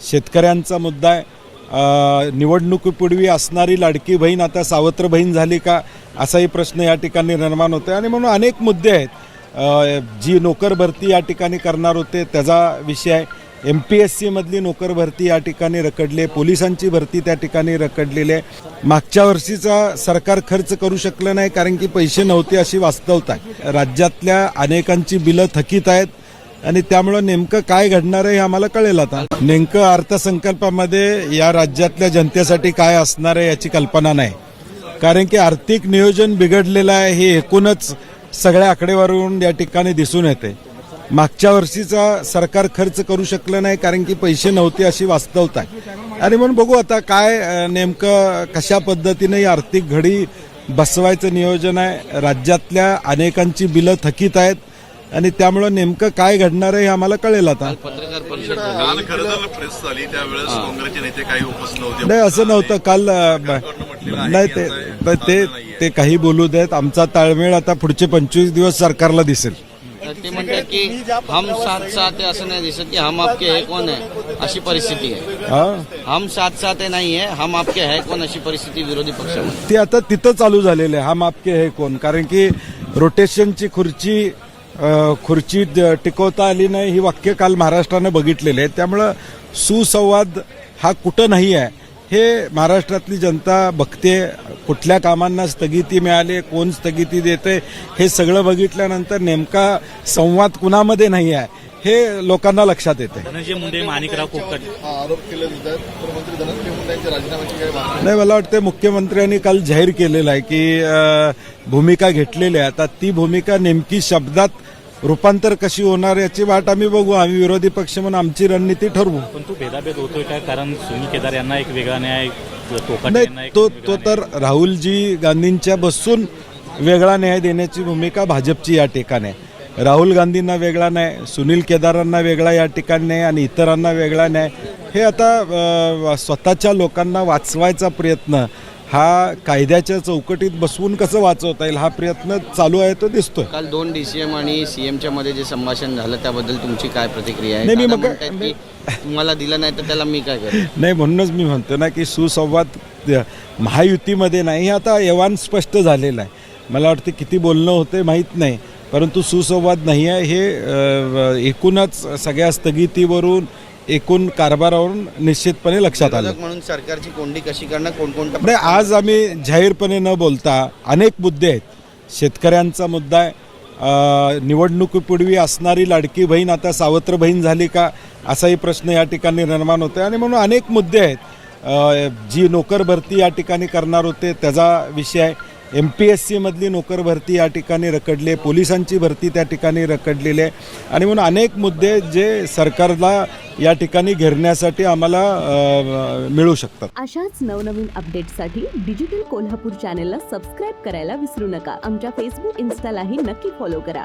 शेतकऱ्यांचा मुद्दा आहे. निवडणुकीपूर्वी असणारी लाडकी बहीण आता सावत्र बहीण झाली का? असाही प्रश्न या ठिकाणी निर्माण होतो आणि म्हणून अनेक मुद्दे आहेत. जी नोकर भरती या ठिकाणी करणार होते त्याचा विषय आहे. एम पी एस सीमधली नोकर भरती या ठिकाणी रखडली आहे. पोलिसांची भरती त्या ठिकाणी रखडलेली आहे. मागच्या वर्षीचा सरकार खर्च करू शकलं नाही कारण की पैसे नव्हते अशी वास्तवता आहे. राज्यातल्या अनेकांची बिलं थकीत आहेत. आणि त्यामुळं नेमकं काय घडणार आहे हे आम्हाला कळेल आता. नेमकं अर्थसंकल्पामध्ये या राज्यातल्या जनतेसाठी काय असणार आहे याची कल्पना नाही. कारण की आर्थिक नियोजन बिघडलेलं आहे हे एकूणच सगळ्या आकडेवारीवरून या ठिकाणी दिसून येते. मागच्या वर्षीचा सरकार खर्च करू शकलं नाही कारण की पैसे नव्हते अशी वास्तवता आहे. आणि म्हणून बघू आता काय नेमकं कशा पद्धतीने आर्थिक घडी बसवायचं नियोजन आहे. राज्यातल्या अनेकांची बिलं थकीत आहेत. आणि त्यामुळं नेमकं काय घडणार आहे हे आम्हाला कळेल आता. पत्रकार परिषद काल खरं तर प्रेस झाली त्यावेळेस काँग्रेसचे नेते काही उपस्थित नव्हते. नाही असं नव्हतं. काल नाही ते तर ते ते काही बोलू देत. आमचा ताळमेळ आता पुढचे पंचवीस दिवस सरकारला दिसेल. ते म्हणतात की हम साथ साथ आहे असं नाही दिसत की हम आपके है कोण आहे? अशी परिस्थिती आहे. हा? हम साथ साथ आहे नाही आहे. हम आपके है कोण? अशी परिस्थिती विरोधी पक्षामध्ये. ते आता तिथं चालू झालेले आहे. हम आपके हे कोण? कारण की रोटेशनची खुर्ची खुर्ची टिकवता आली नाही ही वाक्य काल महाराष्ट्रानं बघितलेले आहेत त्यामुळं सुसंवाद हा कुठं नाही आहे हे महाराष्ट्रातली जनता बघते. कुठल्या कामांना स्थगिती मिळाली कोण स्थगिती देते हे सगळं बघितल्यानंतर नेमका संवाद कुणामध्ये नाही आहे हे लोकांना लक्षात येते धनंजय मुंडे माणिकराव कोकट आरोप केले धनंजय मुंडे यांच्या राजीनाम्याची नाही मला वाटतं मुख्यमंत्र्यांनी काल जाहीर केलेलं आहे की भूमिका घेतलेली आहे. आता ती भूमिका नेमकी शब्दात रूपांतर कशी होणार याची वाट आम्ही बघू. आम्ही विरोधी पक्ष म्हणून आमची रणनीती ठरवू. पण तो भेदाभेद होतोय काय कारण सुनील केदार यांना एक वेगळा न्याय नाही तो तो. तर राहुलजी गांधींच्या बसून वेगळा न्याय देण्याची भूमिका भाजपची या ठिकाणी आहे. राहुल गांधींना वेगळा न्याय सुनील केदारांना वेगळा या ठिकाणी न्याय आणि इतरांना वेगळा न्याय हे आता स्वतःच्या लोकांना वाचवायचा प्रयत्न हा कायद्याच्या चौकटीत बसवून कसं वाचवता येईल हा प्रयत्न चालू आहे तो दिसतोय. काल दोन डीसीएम आणि सीएमच्या मध्ये जे संभाषण झालं त्याबद्दल तुमची काय प्रतिक्रिया आहे? नाही, मी दादा मग- म्हणतायत की तुम्हाला दिलं नाही तर त्याला मी काय करेन? नाही म्हणूनच मी म्हणतो ना की सुसंवाद अ, महायुतीमध्ये नाही हे आता यवान स्पष्ट झालेलं आहे. मला वाटतं किती बोलणं होते माहीत नाही परंतु सुसंवाद नाही आहे. हे अ, एकूणच सगळ्या स्थगितीवरून एकूण कारभारावरून निश्चितपणे लक्षात आलं. म्हणून सरकारची कोंडी कशी करणं नाही आज आम्ही जाहीरपणे न बोलता अनेक मुद्दे आहेत. शेतकऱ्यांचा मुद्दा आहे. निवडणुकीपूर्वी असणारी लाडकी बहीण आता सावत्र बहीण झाली का असाही प्रश्न या ठिकाणी निर्माण होतो आणि म्हणून अनेक मुद्दे आहेत. जी नोकर भरती या ठिकाणी करणार होते त्याचा विषय आहे. एम पी एस सीमधली नोकर भरती या ठिकाणी रखडली पोलिसांची भरती त्या ठिकाणी रखडलेली आहे. आणि म्हणून अनेक मुद्दे जे सरकारला या ठिकाणी घेरण्यासाठी आम्हाला मिळू शकतात. अशाच नवनवीन अपडेटसाठी डिजिटल कोल्हापूर चॅनेलला सबस्क्राईब करायला विसरू नका. आमच्या फेसबुक इन्स्टालाही नक्की फॉलो करा.